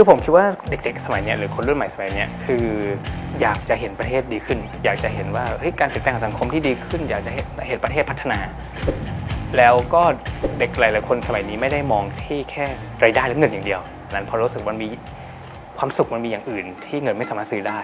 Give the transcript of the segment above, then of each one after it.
คือผมคิดว่าเด็กๆ สมัยเนี้ยหรือคนรุ่นใหม่สมัยเนี้ยคืออยากจะเห็นประเทศดีขึ้น อยากจะเห็นว่าเฮ้ยการเปลี่ยนแปลงของสังคมที่ดีขึ้น อยากจะเห็นเห็นประเทศพัฒนา แล้วก็เด็กหลายๆคนสมัยนี้ไม่ได้มองที่แค่รายได้หรือเงินอย่างเดียวนั้นพอรู้สึกมันมีความสุขมันมีอย่างอื่นที่เงินไม่สามารถซื้อได้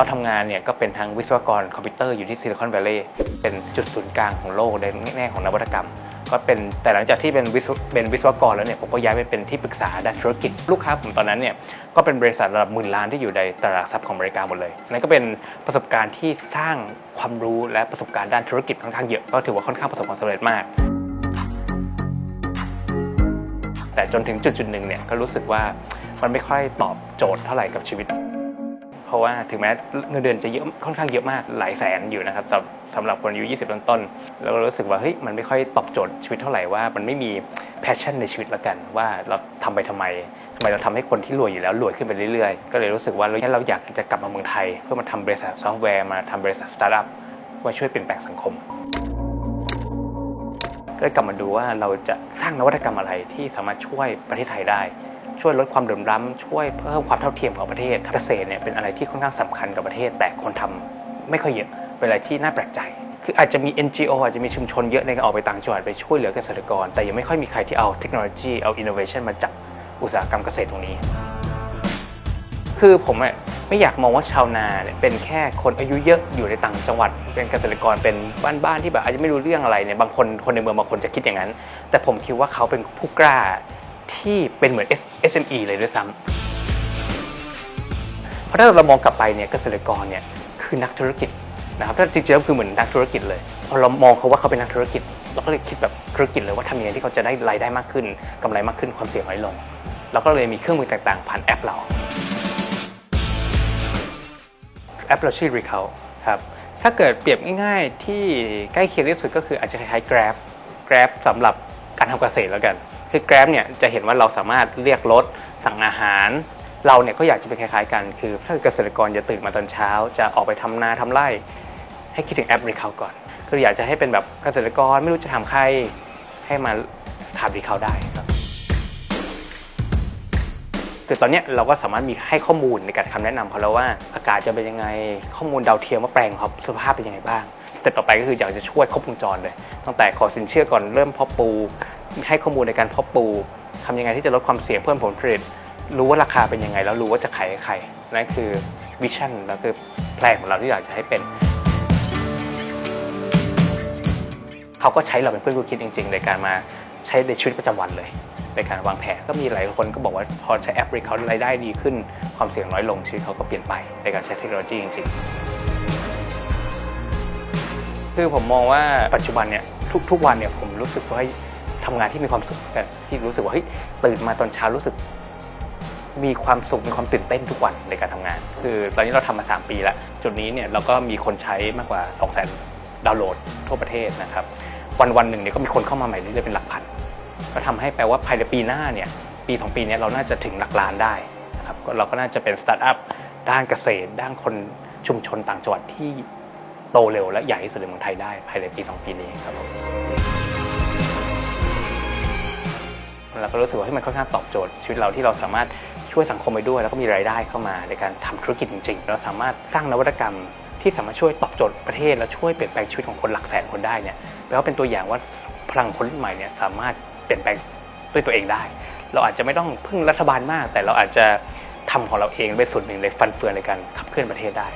อนทำงานเนี่ยก็เป็นทั้งวิศวกรคอมพิวเตอร์อยู่ที่ซิลิคอน v วล l ย์เป็นจุดศูนย์กลางของโลกในแง่ของนวัตกรรม ก็เป็นแต่หลังจากที่เป็นวิศวเป็นวิศวกรแล้วเนี่ยผมก็ย้ายไปเป็นที่ปรึกษาด้านธุรกิจลูกค้าผมตอนนั้นเนี่ยก็เป็นบริษัทระดับหมื่นล้านที่อยู่ในตลาดหลักทรัพย์ของอเมริกาหมดเลยนั่นก็เป็นประสบการณ์ที่สร้างความรู้และประสบการณ์ด้านธุรกิจค่อนข้างเยอะก็ถือว่าค่อนข้างประสบความสำเร็จมากแต่จนถึงจุดจุดหนึ่งเนี่ยก็รู้สึกว่ามันไม่ค่อยตอบโจทย์เท่าไหร่กับชีวิต เพราะว่าถึงแม้เงินเดือนจะเยอะค่อนข้างเยอะมากหลายแสนอยู่นะครับสำสำหรับคนอายุ 20 ต้นๆแล้วก็รู้สึกว่าเฮ้ยมันไม่ค่อยตอบโจทย์ชีวิตเท่าไหร่ว่ามันไม่มีแพชชั่นในชีวิตละกัน ว่าเราทำไปทำไมทำไมเราทำให้คนที่รวยอยู่แล้วรวยขึ้นไปเรื่อยๆ ก็เลยรู้สึกว่าเราเราอยากจะกลับมาเมืองไทย เพื่อมาทำบริษัทซอฟต์แวร์มาทำบริษัทสตาร์ทอัพมาช่วยเปลี่ยนแปลงสังคมก็เลยกลับมาดูว่าเราจะสร้างนวัตกรรมอะไรที่สามารถช่วยประเทศไทยได้ ช่วยลดความเหลื่อมล้ำช่วยเพิ่มความเท่าเทียมของประเทศเกษตรเนี่ยเป็นอะไรที่ค่อนข้างสำคัญกับประเทศ แต่คนทำไม่ค่อยเยอะเป็นอะไรที่น่าแปลกใจ คืออาจจะมี NGO อาจจะมีชุมชนเยอะในการออกไปต่างจังหวัดไปช่วยเหลือเกษตรกร แต่ยังไม่ค่อยมีใครที่เอาเทคโนโลยีเอาอินโนเวชันมาจับอุตสาหกรรมเกษตรตรงนี้ คือผมไม่อยากมองว่าชาวนาเนี่ยเป็นแค่คนอายุเยอะอยู่ในต่างจังหวัด เป็นเกษตรกรเป็นบ้านๆที่แบบอาจจะไม่รู้เรื่องอะไรเนี่ยบางคนคนในเมืองบางคนจะคิดอย่างนั้น แต่ผมคิดว่าเขาเป็นผู้กล้า ที่เป็นเหมือน SME เลยด้วยซ้ำเพราะถ้าเรามองกลับไปเนี่ยเกษตรกรเนี่ยคือนักธุรกิจนะครับถ้าจริงๆแล้วคือเหมือนนักธุรกิจเลยพอเรามองเขาว่าเขาเป็นนักธุรกิจ เราก็เลยคิดแบบธุรกิจเลยว่าทำยังไงที่เขาจะได้รายได้มากขึ้นกำไรมากขึ้นความเสี่ยงน้อยลงเราก็เลยมีเครื่องมือต่างๆ ผ่านแอปเรา แอปเราชื่อ Recount ครับถ้าเกิดเปรียบง่ายๆที่ใกล้เคียงที่สุดก็คืออาจจะคล้ายๆ Grab Grab สำหรับการทำเกษตรแล้วกัน คือ Grab เนี่ยจะเห็นว่าเราสามารถเรียกรถสั่งอาหาร เราเนี่ยก็อยากจะเป็นคล้ายๆกัน คือถ้าเกษตรกรจะตื่นมาตอนเช้า จะออกไปทำนาทำไร่ ให้คิดถึงแอป Recount ก่อน คืออยากจะให้เป็นแบบเกษตรกรไม่รู้จะทำใครให้มาถาม Recount ได้ครับคือตอนนี้เราก็สามารถมีให้ข้อมูลในการคำแนะนำเขาแล้วว่าอากาศจะเป็นยังไงข้อมูลดาวเทียมว่าแปลงเขาสภาพเป็นยังไงบ้างสเต็ปต่อไปก็คืออยากจะช่วยครบวงจรเลย ตั้งแต่ขอสินเชื่อก่อนเริ่มเพาะปลูก ให้ข้อมูลในการเพาะปลูกทำยังไงที่จะลดความเสี่ยงเพิ่มผลผลิต รู้ว่าราคาเป็นยังไง แล้วรู้ว่าจะขายให้ใครนั่นคือวิชั่นแล้วคือแพลนของเราที่อยากจะให้เป็นเขาก็ใช้เราเป็นเพื่อนคู่คิดจริง ๆ ในการมาใช้ในชีวิตประจำวันเลย ในการวางแผนก็มีหลายคนก็บอกว่าพอใช้แอปรีเขารายได้ดีขึ้น ความเสี่ยงน้อยลงชีวิตเขาก็เปลี่ยนไปในการใช้เทคโนโลยีจริง ๆ คือผมมองว่าปัจจุบันเนี่ยทุกๆวันเนี่ยผมรู้สึกว่า ทำงานที่มีความสุขกันที่รู้สึกว่าเฮ้ยตื่นมาตอนเช้ารู้สึก มีความสุขมีความตื่นเต้นทุกวันในการทำงาน คือตอนนี้เราทำมา 3 ปีแล้วจุดนี้เนี่ยเราก็มีคนใช้มากกว่า 2 0 0 0 0 0ดาวน์โหลดทั่วประเทศนะครับ วันวันๆหนึ่งเนี่ยก็มีคนเข้ามาใหม่เรื่อยๆเป็นหลักพัน ก็ทำให้แปลว่าภายในปีหน้าเนี่ยปี 2 ปีนี้เราน่าจะถึงหลักล้านได้นะครับเราก็น่าจะเป็นสตาร์ทอัพด้านเกษตร ด้านคนชุมชนต่างจังหวัดที่โตเร็วและใหญ่ที่สุดในเมืองไทยได้ภายในปี 2 ปีนี้ครับผม ก็รู้สึกว่าให้มันค่อนข้างตอบโจทย์ชีวิตเราที่เราสามารถช่วยสังคมไปด้วย แล้วก็มีรายได้เข้ามาในการทำธุรกิจจริงๆ เราสามารถสร้างนวัตกรรมที่สามารถช่วยตอบโจทย์ประเทศ และช่วยเปลี่ยนแปลงชีวิตของคนหลักแสนคนได้เนี่ยแปลว่าเป็นตัวอย่างว่าพลังคนรุ่นใหม่เนี่ยสามารถเปลี่ยนแปลงด้วยตัวเองได้ เราอาจจะไม่ต้องพึ่งรัฐบาลมาก แต่เราอาจจะทำของเราเองเป็นส่วนหนึ่งในฟันเฟืองในการขับเคลื่อนประเทศได้